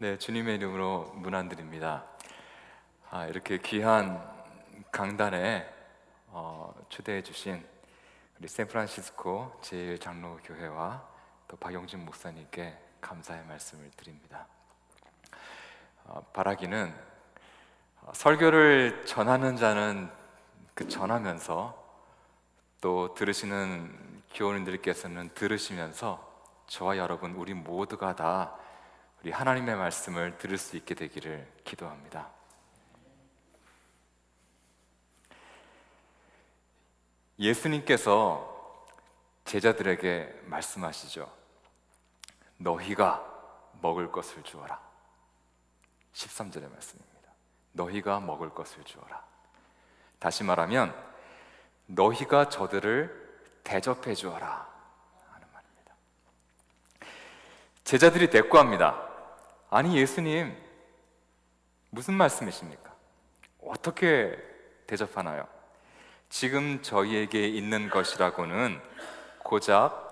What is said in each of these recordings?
네, 주님의 이름으로 문안드립니다. 아, 이렇게 귀한 강단에 어, 초대해 주신 우리 샌프란시스코 제1장로 교회와 또 박영진 목사님께 감사의 말씀을 드립니다. 어, 바라기는 어, 설교를 전하는 자는 그 전하면서 또 들으시는 교우님들께서는 들으시면서 저와 여러분 우리 모두가 다 우리 하나님의 말씀을 들을 수 있게 되기를 기도합니다. 예수님께서 제자들에게 말씀하시죠. 너희가 먹을 것을 주어라. 13절의 말씀입니다. 너희가 먹을 것을 주어라. 다시 말하면 너희가 저들을 대접해 주어라 하는 말입니다. 제자들이 대꾸합니다. 아니 예수님 무슨 말씀이십니까? 어떻게 대접하나요? 지금 저희에게 있는 것이라고는 고작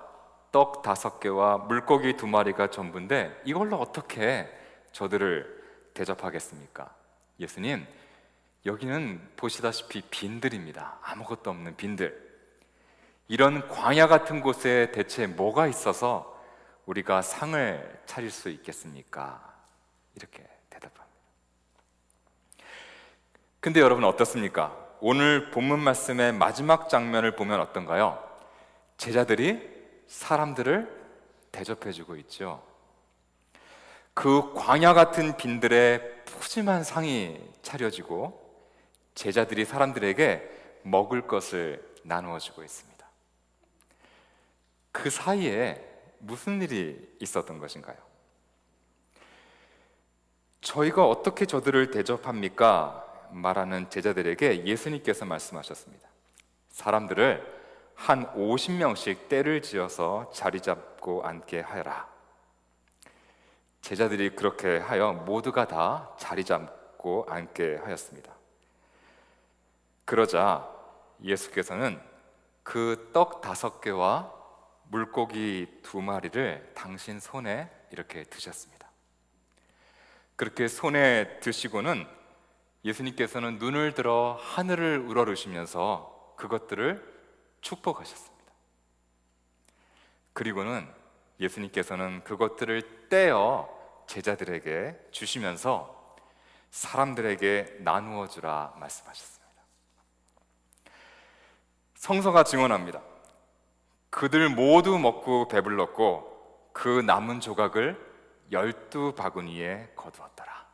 떡 다섯 개와 물고기 두 마리가 전부인데 이걸로 어떻게 저들을 대접하겠습니까? 예수님, 여기는 보시다시피 빈들입니다. 아무것도 없는 빈들. 이런 광야 같은 곳에 대체 뭐가 있어서 우리가 상을 차릴 수 있겠습니까? 이렇게 대답합니다. 근데 여러분 어떻습니까? 오늘 본문 말씀의 마지막 장면을 보면 어떤가요? 제자들이 사람들을 대접해주고 있죠. 그 광야 같은 빈들에 푸짐한 상이 차려지고 제자들이 사람들에게 먹을 것을 나누어 주고 있습니다. 그 사이에 무슨 일이 있었던 것인가요? 저희가 어떻게 저들을 대접합니까? 말하는 제자들에게 예수님께서 말씀하셨습니다. 사람들을 한 50명씩 때를 지어서 자리 잡고 앉게 하여라. 제자들이 그렇게 하여 모두가 다 자리 잡고 앉게 하였습니다. 그러자 예수께서는 그 떡 다섯 개와 물고기 두 마리를 당신 손에 이렇게 드셨습니다. 그렇게 손에 드시고는 예수님께서는 눈을 들어 하늘을 우러르시면서 그것들을 축복하셨습니다. 그리고는 예수님께서는 그것들을 떼어 제자들에게 주시면서 사람들에게 나누어 주라 말씀하셨습니다. 성서가 증언합니다. 그들 모두 먹고 배불렀고 그 남은 조각을 열두 바구니에 거두었더라.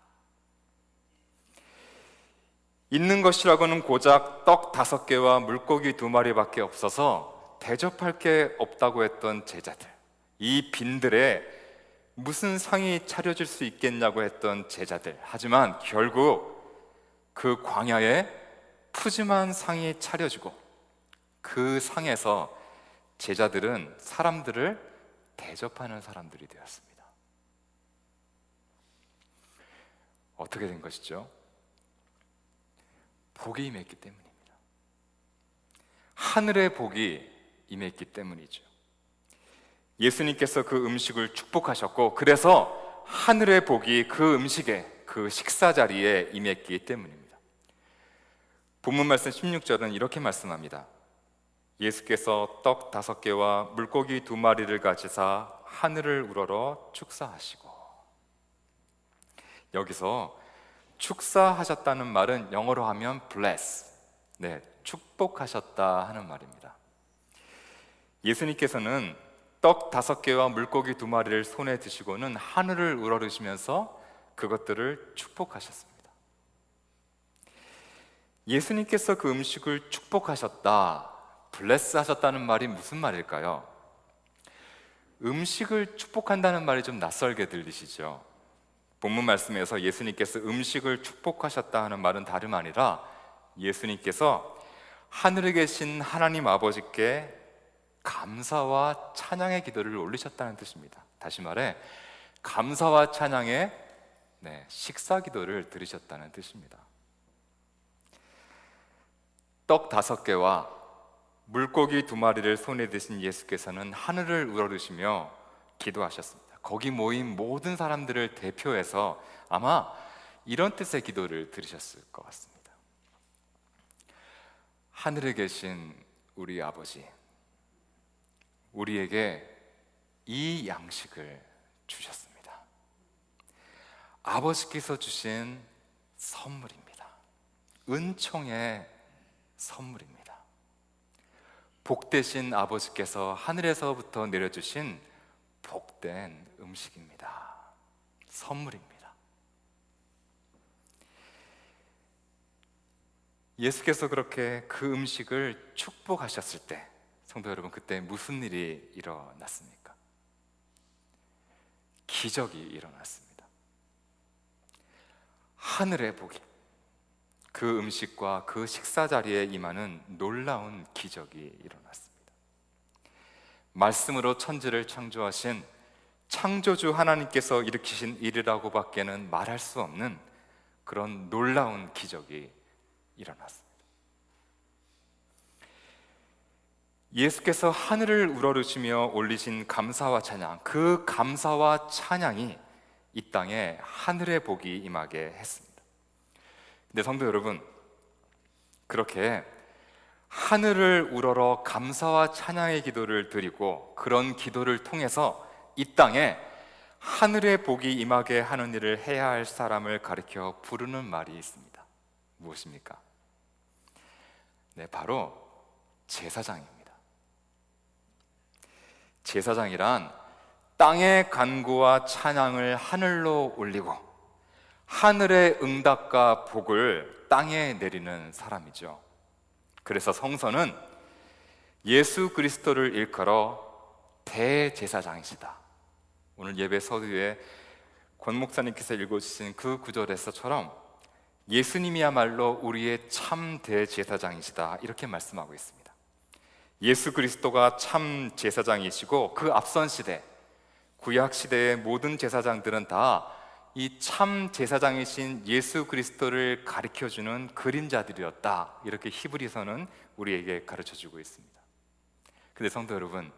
있는 것이라고는 고작 떡 다섯 개와 물고기 두 마리밖에 없어서 대접할 게 없다고 했던 제자들. 이 빈들에 무슨 상이 차려질 수 있겠냐고 했던 제자들. 하지만 결국 그 광야에 푸짐한 상이 차려지고 그 상에서 제자들은 사람들을 대접하는 사람들이 되었습니다. 어떻게 된 것이죠? 복이 임했기 때문입니다. 하늘의 복이 임했기 때문이죠. 예수님께서 그 음식을 축복하셨고, 그래서 하늘의 복이 그 음식에, 그 식사 자리에 임했기 때문입니다. 본문 말씀 16절은 이렇게 말씀합니다. 예수께서 떡 다섯 개와 물고기 두 마리를 가지사 하늘을 우러러 축사하시고 여기서 축사하셨다는 말은 영어로 하면 bless, 네, 축복하셨다 하는 말입니다. 예수님께서는 떡 다섯 개와 물고기 두 마리를 손에 드시고는 하늘을 우러르시면서 그것들을 축복하셨습니다. 예수님께서 그 음식을 축복하셨다, 블레스 하셨다는 말이 무슨 말일까요? 음식을 축복한다는 말이 좀 낯설게 들리시죠? 본문 말씀에서 예수님께서 음식을 축복하셨다 하는 말은 다름 아니라 예수님께서 하늘에 계신 하나님 아버지께 감사와 찬양의 기도를 올리셨다는 뜻입니다. 다시 말해 감사와 찬양의 네, 식사 기도를 드리셨다는 뜻입니다. 떡 다섯 개와 물고기 두 마리를 손에 드신 예수께서는 하늘을 우러르시며 기도하셨습니다. 거기 모인 모든 사람들을 대표해서 아마 이런 뜻의 기도를 들으셨을 것 같습니다. 하늘에 계신 우리 아버지, 우리에게 이 양식을 주셨습니다. 아버지께서 주신 선물입니다. 은총의 선물입니다. 복되신 아버지께서 하늘에서부터 내려주신 복된 음식입니다. 선물입니다. 예수께서 그렇게 그 음식을 축복하셨을 때, 성도 여러분, 그때 무슨 일이 일어났습니까? 기적이 일어났습니다. 하늘의 복이 그 음식과 그 식사 자리에 임하는 놀라운 기적이 일어났습니다. 말씀으로 천지를 창조하신 창조주 하나님께서 일으키신 일이라고밖에는 말할 수 없는 그런 놀라운 기적이 일어났습니다. 예수께서 하늘을 우러르시며 올리신 감사와 찬양, 그 감사와 찬양이 이 땅에 하늘의 복이 임하게 했습니다. 근데 성도 여러분, 그렇게 하늘을 우러러 감사와 찬양의 기도를 드리고 그런 기도를 통해서 이 땅에 하늘의 복이 임하게 하는 일을 해야 할 사람을 가리켜 부르는 말이 있습니다. 무엇입니까? 네, 바로 제사장입니다. 제사장이란 땅의 간구와 찬양을 하늘로 올리고 하늘의 응답과 복을 땅에 내리는 사람이죠. 그래서 성서는 예수 그리스도를 일컬어 대제사장이시다. 오늘 예배 서두에 권 목사님께서 읽어주신 그 구절에서처럼 예수님이야말로 우리의 참 대제사장이시다. 이렇게 말씀하고 있습니다. 예수 그리스도가 참 제사장이시고 그 앞선 시대, 구약 시대의 모든 제사장들은 다 이 참 제사장이신 예수 그리스도를 가르쳐 주는 그림자들이었다. 이렇게 히브리서는 우리에게 가르쳐 주고 있습니다. 근데 성도 여러분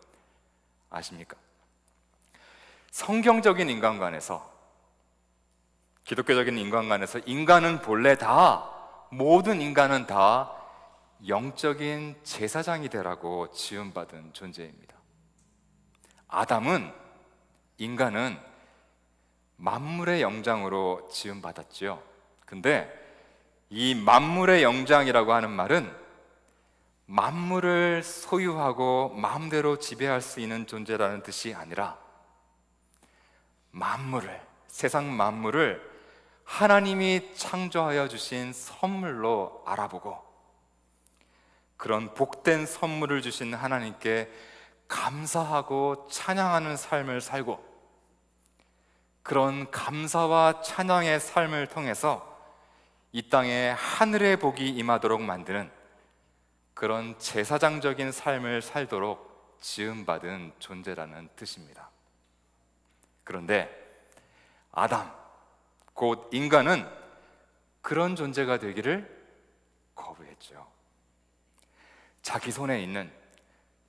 아십니까? 성경적인 인간관에서 기독교적인 인간관에서 인간은 본래 다 모든 인간은 다 영적인 제사장이 되라고 지음받은 존재입니다. 아담은 인간은 만물의 영장으로 지음 받았지요. 근데 이 만물의 영장이라고 하는 말은 만물을 소유하고 마음대로 지배할 수 있는 존재라는 뜻이 아니라 만물을 세상 만물을 하나님이 창조하여 주신 선물로 알아보고 그런 복된 선물을 주신 하나님께 감사하고 찬양하는 삶을 살고 그런 감사와 찬양의 삶을 통해서 이 땅에 하늘의 복이 임하도록 만드는 그런 제사장적인 삶을 살도록 지음받은 존재라는 뜻입니다. 그런데 아담, 곧 인간은 그런 존재가 되기를 거부했죠. 자기 손에 있는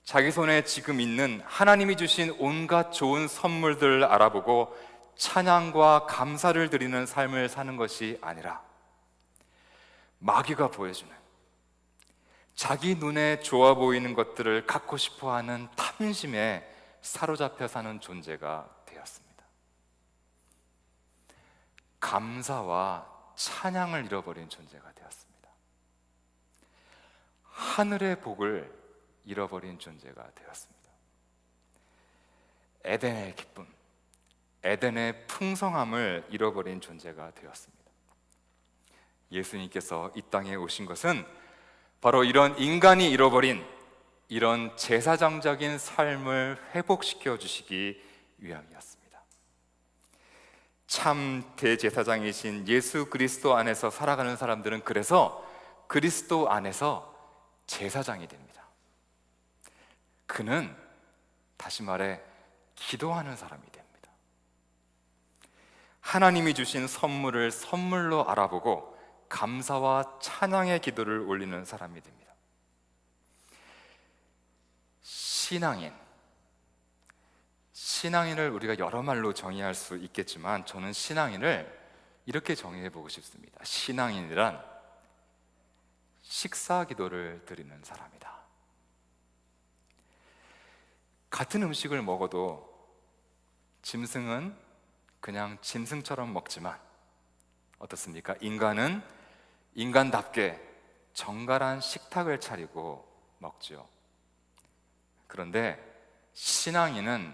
자기 손에 지금 있는 하나님이 주신 온갖 좋은 선물들을 알아보고 찬양과 감사를 드리는 삶을 사는 것이 아니라 마귀가 보여주는 자기 눈에 좋아 보이는 것들을 갖고 싶어 하는 탐심에 사로잡혀 사는 존재가 되었습니다. 감사와 찬양을 잃어버린 존재가 되었습니다. 하늘의 복을 잃어버린 존재가 되었습니다. 에덴의 기쁨, 에덴의 풍성함을 잃어버린 존재가 되었습니다. 예수님께서 이 땅에 오신 것은 바로 이런 인간이 잃어버린 이런 제사장적인 삶을 회복시켜 주시기 위함이었습니다. 참 대제사장이신 예수 그리스도 안에서 살아가는 사람들은 그래서 그리스도 안에서 제사장이 됩니다. 그는 다시 말해 기도하는 사람이 됩니다. 하나님이 주신 선물을 선물로 알아보고 감사와 찬양의 기도를 올리는 사람이 됩니다. 신앙인, 신앙인을 우리가 여러 말로 정의할 수 있겠지만 저는 신앙인을 이렇게 정의해 보고 싶습니다. 신앙인이란 식사 기도를 드리는 사람이다. 같은 음식을 먹어도 짐승은 그냥 짐승처럼 먹지만 어떻습니까? 인간은 인간답게 정갈한 식탁을 차리고 먹죠. 그런데 신앙인은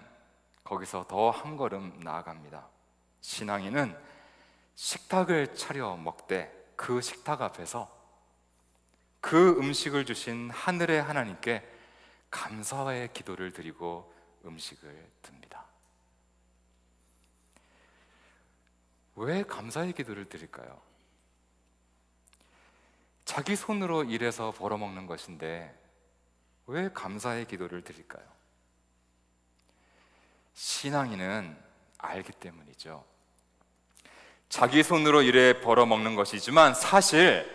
거기서 더 한 걸음 나아갑니다. 신앙인은 식탁을 차려 먹되 그 식탁 앞에서 그 음식을 주신 하늘의 하나님께 감사의 기도를 드리고 음식을 듭니다. 왜 감사의 기도를 드릴까요? 자기 손으로 일해서 벌어먹는 것인데 왜 감사의 기도를 드릴까요? 신앙인은 알기 때문이죠. 자기 손으로 일해 벌어먹는 것이지만 사실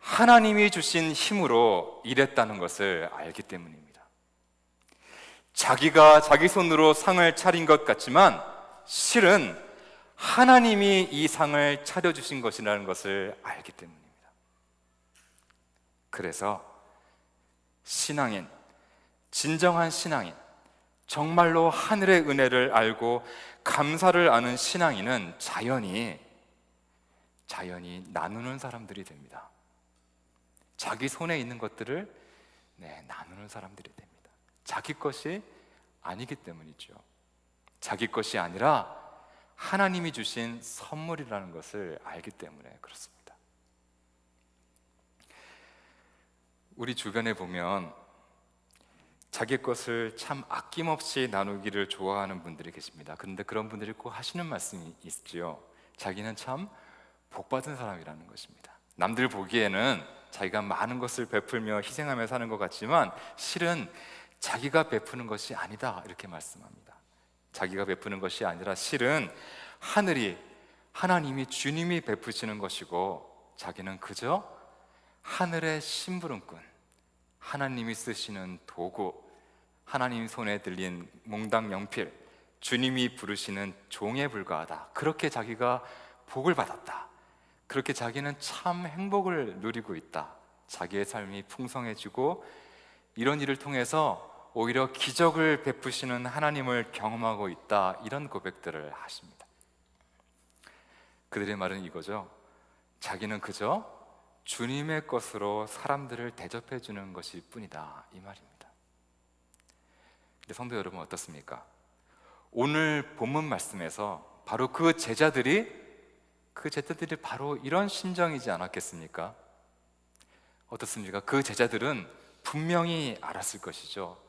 하나님이 주신 힘으로 일했다는 것을 알기 때문입니다. 자기가 자기 손으로 상을 차린 것 같지만 실은 하나님이 이 상을 차려주신 것이라는 것을 알기 때문입니다. 그래서 신앙인, 진정한 신앙인, 정말로 하늘의 은혜를 알고 감사를 아는 신앙인은 자연히 자연히 나누는 사람들이 됩니다. 자기 손에 있는 것들을 네, 나누는 사람들이 됩니다. 자기 것이 아니기 때문이죠. 자기 것이 아니라 하나님이 주신 선물이라는 것을 알기 때문에 그렇습니다. 우리 주변에 보면 자기 것을 참 아낌없이 나누기를 좋아하는 분들이 계십니다. 그런데 그런 분들이 꼭 하시는 말씀이 있지요. 자기는 참 복받은 사람이라는 것입니다. 남들 보기에는 자기가 많은 것을 베풀며 희생하며 사는 것 같지만 실은 자기가 베푸는 것이 아니다 이렇게 말씀합니다. 자기가 베푸는 것이 아니라 실은 하늘이 하나님이 주님이 베푸시는 것이고 자기는 그저 하늘의 심부름꾼 하나님이 쓰시는 도구 하나님 손에 들린 몽당 연필 주님이 부르시는 종에 불과하다. 그렇게 자기가 복을 받았다. 그렇게 자기는 참 행복을 누리고 있다. 자기의 삶이 풍성해지고 이런 일을 통해서 오히려 기적을 베푸시는 하나님을 경험하고 있다 이런 고백들을 하십니다 그들의 말은 이거죠 자기는 그저 주님의 것으로 사람들을 대접해 주는 것일 뿐이다 이 말입니다. 근데 성도 여러분 어떻습니까? 오늘 본문 말씀에서 바로 그 제자들이 그 제자들이 바로 이런 심정이지 않았겠습니까? 어떻습니까? 그 제자들은 분명히 알았을 것이죠.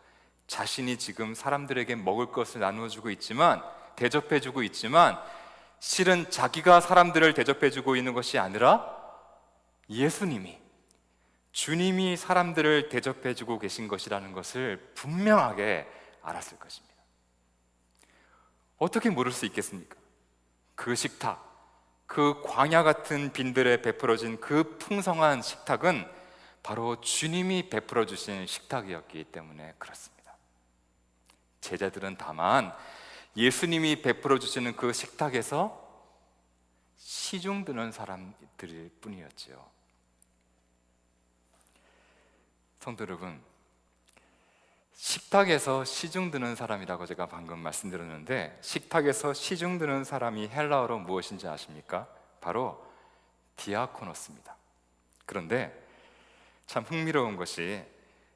자신이 지금 사람들에게 먹을 것을 나누어 주고 있지만 대접해 주고 있지만 실은 자기가 사람들을 대접해 주고 있는 것이 아니라 예수님이 주님이 사람들을 대접해 주고 계신 것이라는 것을 분명하게 알았을 것입니다. 어떻게 모를 수 있겠습니까? 그 식탁, 그 광야 같은 빈들에 베풀어진 그 풍성한 식탁은 바로 주님이 베풀어 주신 식탁이었기 때문에 그렇습니다. 제자들은 다만 예수님이 베풀어 주시는 그 식탁에서 시중 드는 사람들일 뿐이었죠. 성도 여러분, 식탁에서 시중 드는 사람이라고 제가 방금 말씀드렸는데 식탁에서 시중 드는 사람이 헬라어로 무엇인지 아십니까? 바로 디아코노스입니다. 그런데 참 흥미로운 것이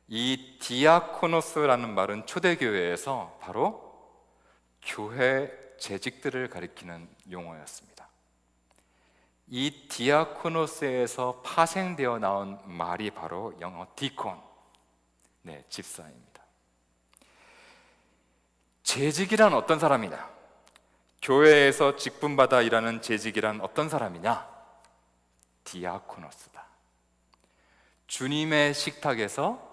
이 디아코노스라는 말은 초대교회에서 바로 교회 재직들을 가리키는 용어였습니다. 이 디아코노스에서 파생되어 나온 말이 바로 영어 디콘, 네, 집사입니다. 재직이란 어떤 사람이냐? 교회에서 직분받아 일하는 재직이란 어떤 사람이냐? 디아코노스다. 주님의 식탁에서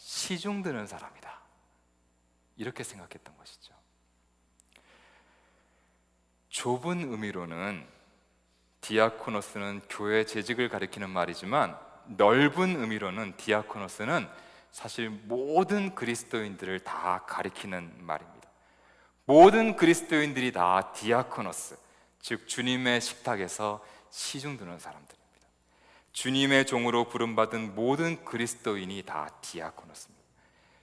시중 드는 사람이다. 이렇게 생각했던 것이죠. 좁은 의미로는 디아코노스는 교회 재직을 가리키는 말이지만 넓은 의미로는 디아코노스는 사실 모든 그리스도인들을 다 가리키는 말입니다. 모든 그리스도인들이 다 디아코노스, 즉 주님의 식탁에서 시중 드는 사람들입니다. 주님의 종으로 부름받은 모든 그리스도인이 다 디아코노스입니다.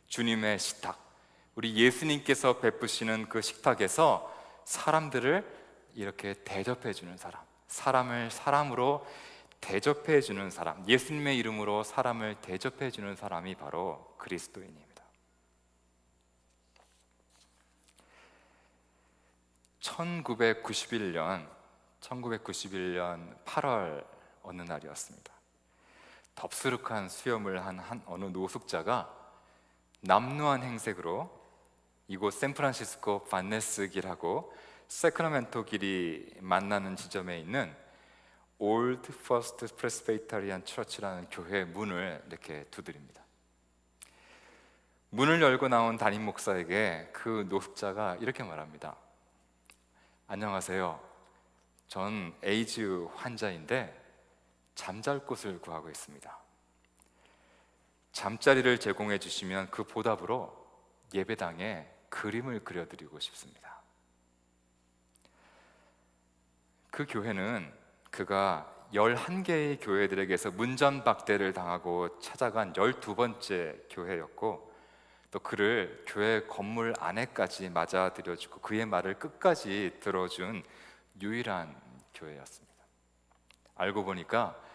주님의 식탁, 우리 예수님께서 베푸시는 그 식탁에서 사람들을 이렇게 대접해 주는 사람, 사람을 사람으로 대접해 주는 사람, 예수님의 이름으로 사람을 대접해 주는 사람이 바로 그리스도인입니다. 1991년 1991년 8월 어느 날이었습니다. 덥수룩한 수염을 한, 한 어느 노숙자가 남루한 행색으로 이곳 샌프란시스코 반네스 길하고 세크라멘토 길이 만나는 지점에 있는 올드 퍼스트 프레스베이터리안 처치라는 교회 문을 이렇게 두드립니다. 문을 열고 나온 담임 목사에게 그 노숙자가 이렇게 말합니다. 안녕하세요. 전 에이즈 환자인데 잠잘 곳을 구하고 있습니다. 잠자리를 제공해 주시면 그 보답으로 예배당에 그림을 그려드리고 싶습니다. 그 교회는 그가 11개의 교회들에게서 문전박대를 당하고 찾아간 12번째 교회였고 또 그를 교회 건물 안에까지 맞아들여주고 그의 말을 끝까지 들어준 유일한 교회였습니다. 알고 보니까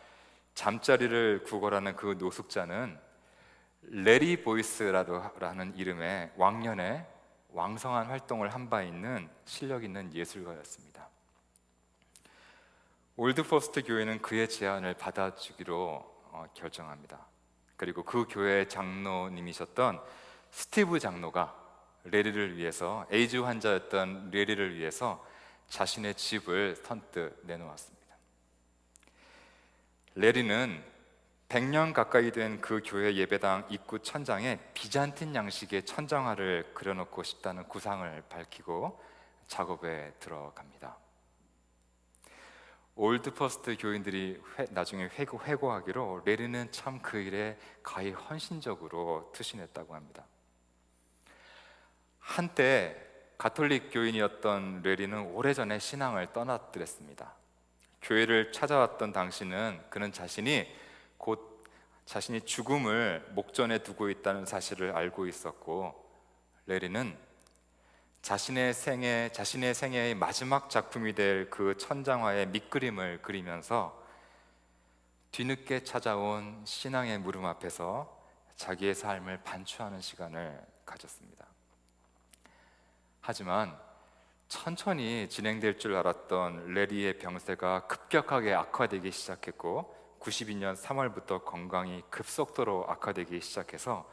잠자리를 구걸하는 그 노숙자는 레리 보이스라는 이름의 왕년에 왕성한 활동을 한 바 있는 실력 있는 예술가였습니다. 올드퍼스트 교회는 그의 제안을 받아주기로 어, 결정합니다. 그리고 그 교회의 장로님이셨던 스티브 장로가 레리를 위해서 에이즈 환자였던 레리를 위해서 자신의 집을 선뜻 내놓았습니다. 레리는 100년 가까이 된 그 교회 예배당 입구 천장에 비잔틴 양식의 천장화를 그려놓고 싶다는 구상을 밝히고 작업에 들어갑니다. 올드 퍼스트 교인들이 회, 나중에 회고, 회고하기로 레리는 참 그 일에 가히 헌신적으로 투신했다고 합니다. 한때 가톨릭 교인이었던 레리는 오래전에 신앙을 떠났더랬습니다. 교회를 찾아왔던 당시는 그는 자신이 곧 자신이 죽음을 목전에 두고 있다는 사실을 알고 있었고 레리는 자신의 생애 자신의 생애의 마지막 작품이 될 그 천장화의 밑그림을 그리면서 뒤늦게 찾아온 신앙의 물음 앞에서 자기의 삶을 반추하는 시간을 가졌습니다. 하지만 천천히 진행될 줄 알았던 레리의 병세가 급격하게 악화되기 시작했고 92년 3월부터 건강이 급속도로 악화되기 시작해서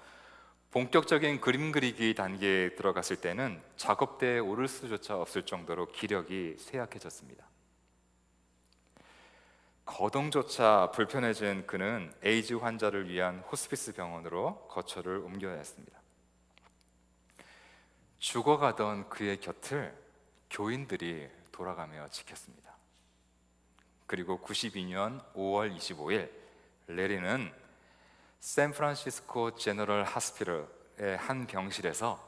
본격적인 그림 그리기 단계에 들어갔을 때는 작업대에 오를 수조차 없을 정도로 기력이 쇠약해졌습니다. 거동조차 불편해진 그는 에이즈 환자를 위한 호스피스 병원으로 거처를 옮겨야 했습니다. 죽어가던 그의 곁을 교인들이 돌아가며 지켰습니다. 그리고 92년 5월 25일 레리는 샌프란시스코 제너럴 하스피럴의 한 병실에서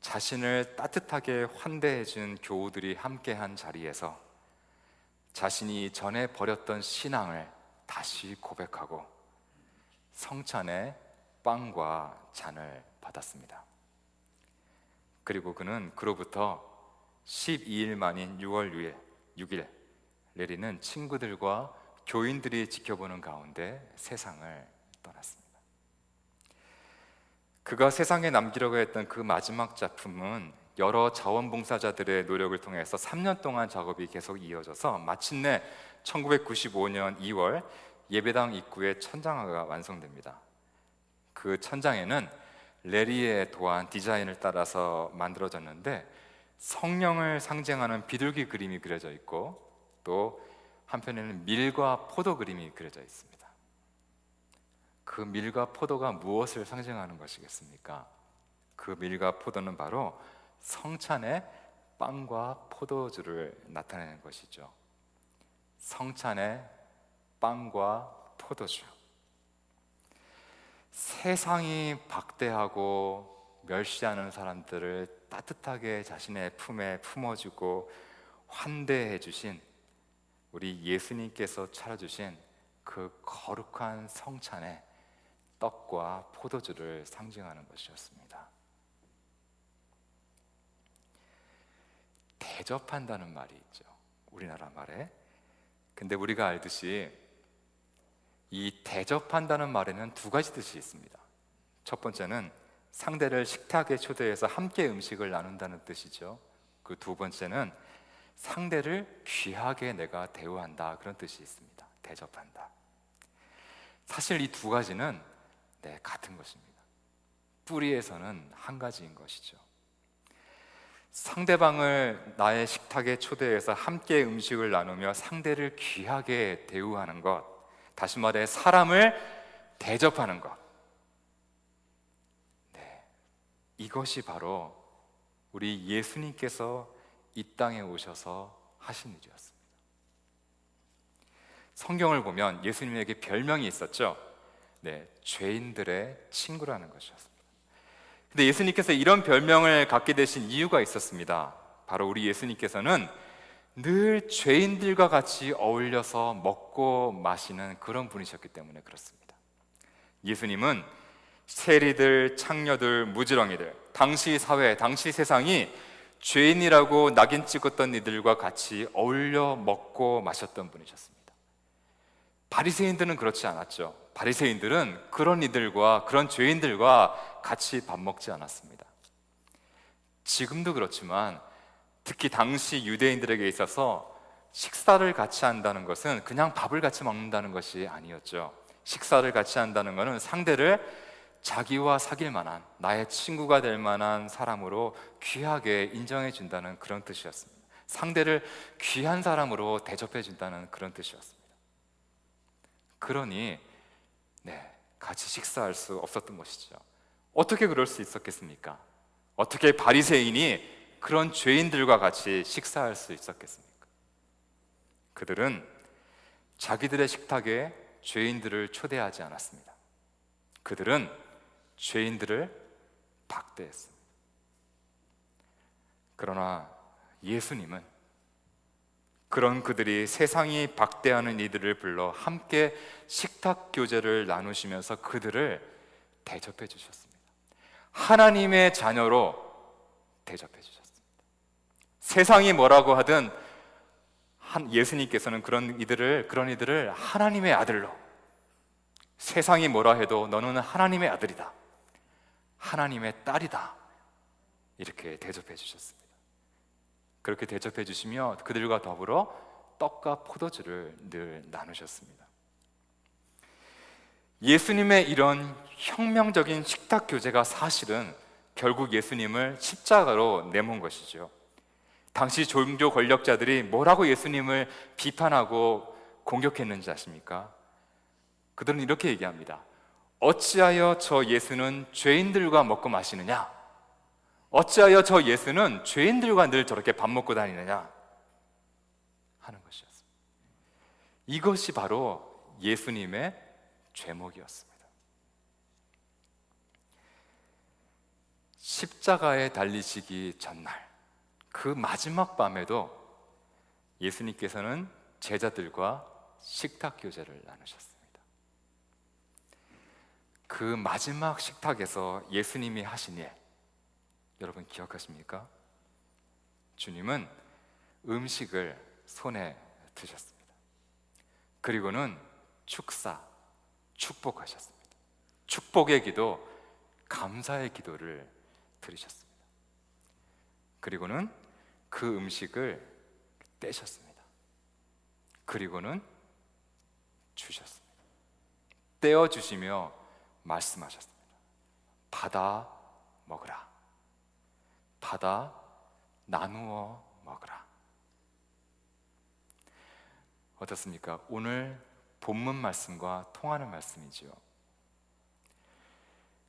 자신을 따뜻하게 환대해 준 교우들이 함께한 자리에서 자신이 전에 버렸던 신앙을 다시 고백하고 성찬의 빵과 잔을 받았습니다. 그리고 그는 그로부터 12일 만인 6월 6일, 6일 레리는 친구들과 교인들이 지켜보는 가운데 세상을 떠났습니다. 그가 세상에 남기려고 했던 그 마지막 작품은 여러 자원봉사자들의 노력을 통해서 3년 동안 작업이 계속 이어져서 마침내 1995년 2월 예배당 입구에 천장화가 완성됩니다. 그 천장에는 레리의 도안 디자인을 따라서 만들어졌는데 성령을 상징하는 비둘기 그림이 그려져 있고 또 한편에는 밀과 포도 그림이 그려져 있습니다. 그 밀과 포도가 무엇을 상징하는 것이겠습니까? 그 밀과 포도는 바로 성찬의 빵과 포도주를 나타내는 것이죠. 성찬의 빵과 포도주. 세상이 박대하고 멸시하는 사람들을 따뜻하게 자신의 품에 품어주고 환대해 주신 우리 예수님께서 차려주신 그 거룩한 성찬에 떡과 포도주를 상징하는 것이었습니다. 대접한다는 말이 있죠. 우리나라 말에. 근데 우리가 알듯이 이 대접한다는 말에는 두 가지 뜻이 있습니다. 첫 번째는 상대를 식탁에 초대해서 함께 음식을 나눈다는 뜻이죠. 그 두 번째는 상대를 귀하게 내가 대우한다 그런 뜻이 있습니다. 대접한다. 사실 이 두 가지는 네, 같은 것입니다. 뿌리에서는 한 가지인 것이죠. 상대방을 나의 식탁에 초대해서 함께 음식을 나누며 상대를 귀하게 대우하는 것, 다시 말해 사람을 대접하는 것. 네, 이것이 바로 우리 예수님께서 이 땅에 오셔서 하신 일이었습니다. 성경을 보면 예수님에게 별명이 있었죠. 네, 죄인들의 친구라는 것이었습니다. 근데 예수님께서 이런 별명을 갖게 되신 이유가 있었습니다. 바로 우리 예수님께서는 늘 죄인들과 같이 어울려서 먹고 마시는 그런 분이셨기 때문에 그렇습니다. 예수님은 세리들, 창녀들, 무지렁이들, 당시 사회, 당시 세상이 죄인이라고 낙인 찍었던 이들과 같이 어울려 먹고 마셨던 분이셨습니다. 바리새인들은 그렇지 않았죠. 바리새인들은 그런 이들과 그런 죄인들과 같이 밥 먹지 않았습니다. 지금도 그렇지만 특히 당시 유대인들에게 있어서 식사를 같이 한다는 것은 그냥 밥을 같이 먹는다는 것이 아니었죠. 식사를 같이 한다는 것은 상대를 자기와 사귈 만한 나의 친구가 될 만한 사람으로 귀하게 인정해 준다는 그런 뜻이었습니다. 상대를 귀한 사람으로 대접해 준다는 그런 뜻이었습니다. 그러니 네, 같이 식사할 수 없었던 것이죠. 어떻게 그럴 수 있었겠습니까? 어떻게 바리새인이 그런 죄인들과 같이 식사할 수 있었겠습니까? 그들은 자기들의 식탁에 죄인들을 초대하지 않았습니다. 그들은 죄인들을 박대했습니다. 그러나 예수님은 그런 그들이 세상이 박대하는 이들을 불러 함께 식탁 교제를 나누시면서 그들을 대접해 주셨습니다. 하나님의 자녀로 대접해 주셨습니다. 세상이 뭐라고 하든 한 예수님께서는 그런 이들을 그런 이들을 하나님의 아들로 세상이 뭐라 해도 너는 하나님의 아들이다. 하나님의 딸이다. 이렇게 대접해 주셨습니다. 그렇게 대접해 주시며 그들과 더불어 떡과 포도주를 늘 나누셨습니다. 예수님의 이런 혁명적인 식탁 교제가 사실은 결국 예수님을 십자가로 내몬 것이죠. 당시 종교 권력자들이 뭐라고 예수님을 비판하고 공격했는지 아십니까? 그들은 이렇게 얘기합니다. 어찌하여 저 예수는 죄인들과 먹고 마시느냐? 어찌하여 저 예수는 죄인들과 늘 저렇게 밥 먹고 다니느냐? 하는 것이었습니다. 이것이 바로 예수님의 죄목이었습니다. 십자가에 달리시기 전날, 그 마지막 밤에도 예수님께서는 제자들과 식탁 교제를 나누셨습니다. 그 마지막 식탁에서 예수님이 하신 일, 여러분 기억하십니까? 주님은 음식을 손에 드셨습니다. 그리고는 축사, 축복하셨습니다. 축복의 기도, 감사의 기도를 드리셨습니다. 그리고는 그 음식을 떼셨습니다. 그리고는 주셨습니다. 떼어 주시며 말씀하셨습니다. 받아 먹으라. 받아 나누어 먹으라. 어떻습니까? 오늘 본문 말씀과 통하는 말씀이지요.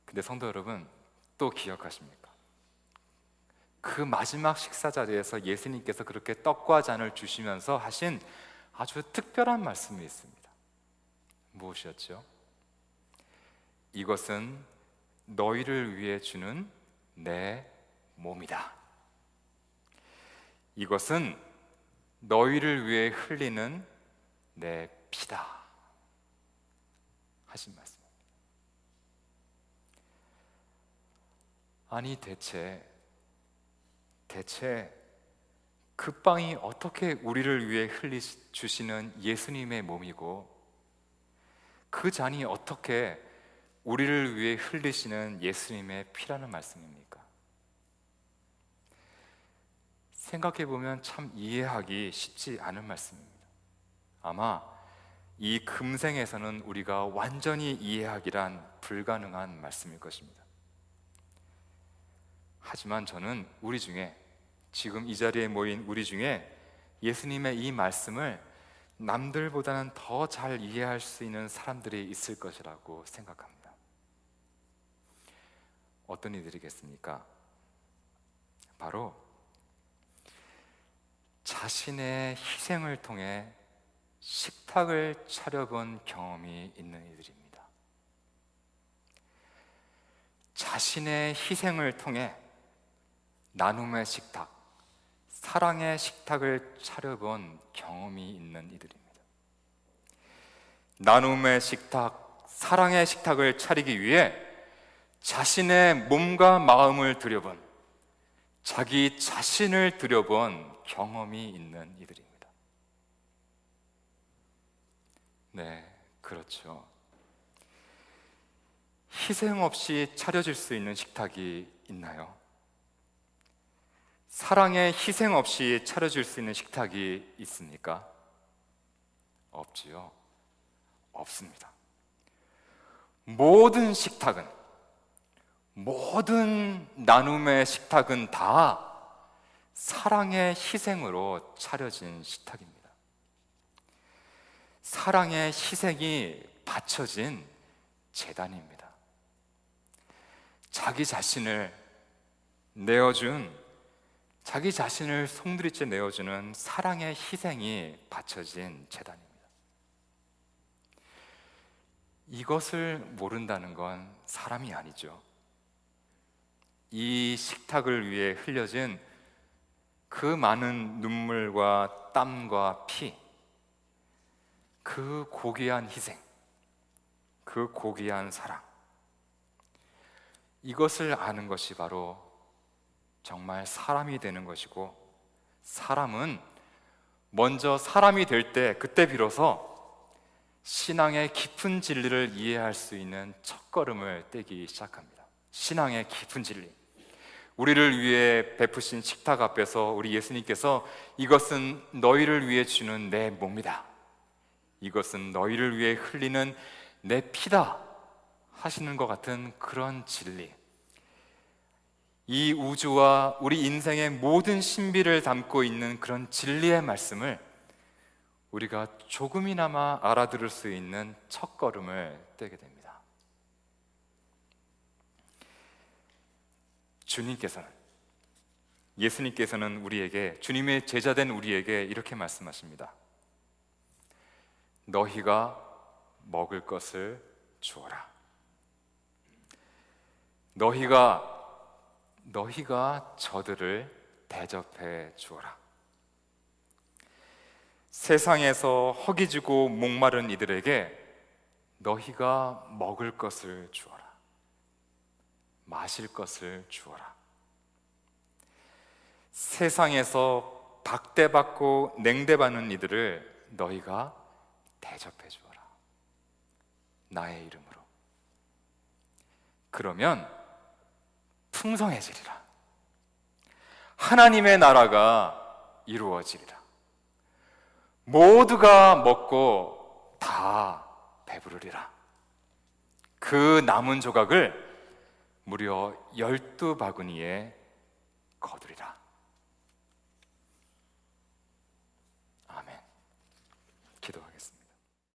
근데 성도 여러분, 또 기억하십니까? 그 마지막 식사 자리에서 예수님께서 그렇게 떡과 잔을 주시면서 하신 아주 특별한 말씀이 있습니다. 무엇이었죠? 이것은 너희를 위해 주는 내 몸이다. 이것은 너희를 위해 흘리는 내 피다. 하신 말씀. 아니 대체 대체 그 빵이 어떻게 우리를 위해 흘리 주시는 예수님의 몸이고 그 잔이 어떻게 우리를 위해 흘리시는 예수님의 피라는 말씀입니까? 생각해 보면 참 이해하기 쉽지 않은 말씀입니다. 아마 이 금생에서는 우리가 완전히 이해하기란 불가능한 말씀일 것입니다. 하지만 저는 우리 중에 지금 이 자리에 모인 우리 중에 예수님의 이 말씀을 남들보다는 더 잘 이해할 수 있는 사람들이 있을 것이라고 생각합니다. 어떤 이들이겠습니까? 바로 자신의 희생을 통해 식탁을 차려본 경험이 있는 이들입니다. 자신의 희생을 통해 나눔의 식탁, 사랑의 식탁을 차려본 경험이 있는 이들입니다. 나눔의 식탁, 사랑의 식탁을 차리기 위해 자신의 몸과 마음을 들여본 자기 자신을 들여본 경험이 있는 이들입니다. 네, 그렇죠. 희생 없이 차려질 수 있는 식탁이 있나요? 사랑의 희생 없이 차려질 수 있는 식탁이 있습니까? 없지요. 없습니다. 모든 식탁은, 모든 나눔의 식탁은 다 사랑의 희생으로 차려진 식탁입니다. 사랑의 희생이 바쳐진 재단입니다. 자기 자신을 내어준 자기 자신을 송두리째 내어주는 사랑의 희생이 바쳐진 재단입니다. 이것을 모른다는 건 사람이 아니죠. 이 식탁을 위해 흘려진 그 많은 눈물과 땀과 피, 그 고귀한 희생, 그 고귀한 사랑. 이것을 아는 것이 바로 정말 사람이 되는 것이고, 사람은 먼저 사람이 될 때, 그때 비로소 신앙의 깊은 진리를 이해할 수 있는 첫 걸음을 떼기 시작합니다. 신앙의 깊은 진리. 우리를 위해 베푸신 식탁 앞에서 우리 예수님께서 이것은 너희를 위해 주는 내 몸이다. 이것은 너희를 위해 흘리는 내 피다. 하시는 것 같은 그런 진리. 이 우주와 우리 인생의 모든 신비를 담고 있는 그런 진리의 말씀을 우리가 조금이나마 알아들을 수 있는 첫 걸음을 떼게 됩니다. 주님께서는 예수님께서는 우리에게 주님의 제자된 우리에게 이렇게 말씀하십니다. 너희가 먹을 것을 주어라. 너희가 너희가 저들을 대접해 주어라. 세상에서 허기지고 목마른 이들에게 너희가 먹을 것을 주어라. 마실 것을 주어라. 세상에서 박대받고 냉대받는 이들을 너희가 대접해 주어라. 나의 이름으로. 그러면 풍성해지리라. 하나님의 나라가 이루어지리라. 모두가 먹고 다 배부르리라. 그 남은 조각을 무려 열두 바구니에 거두리라.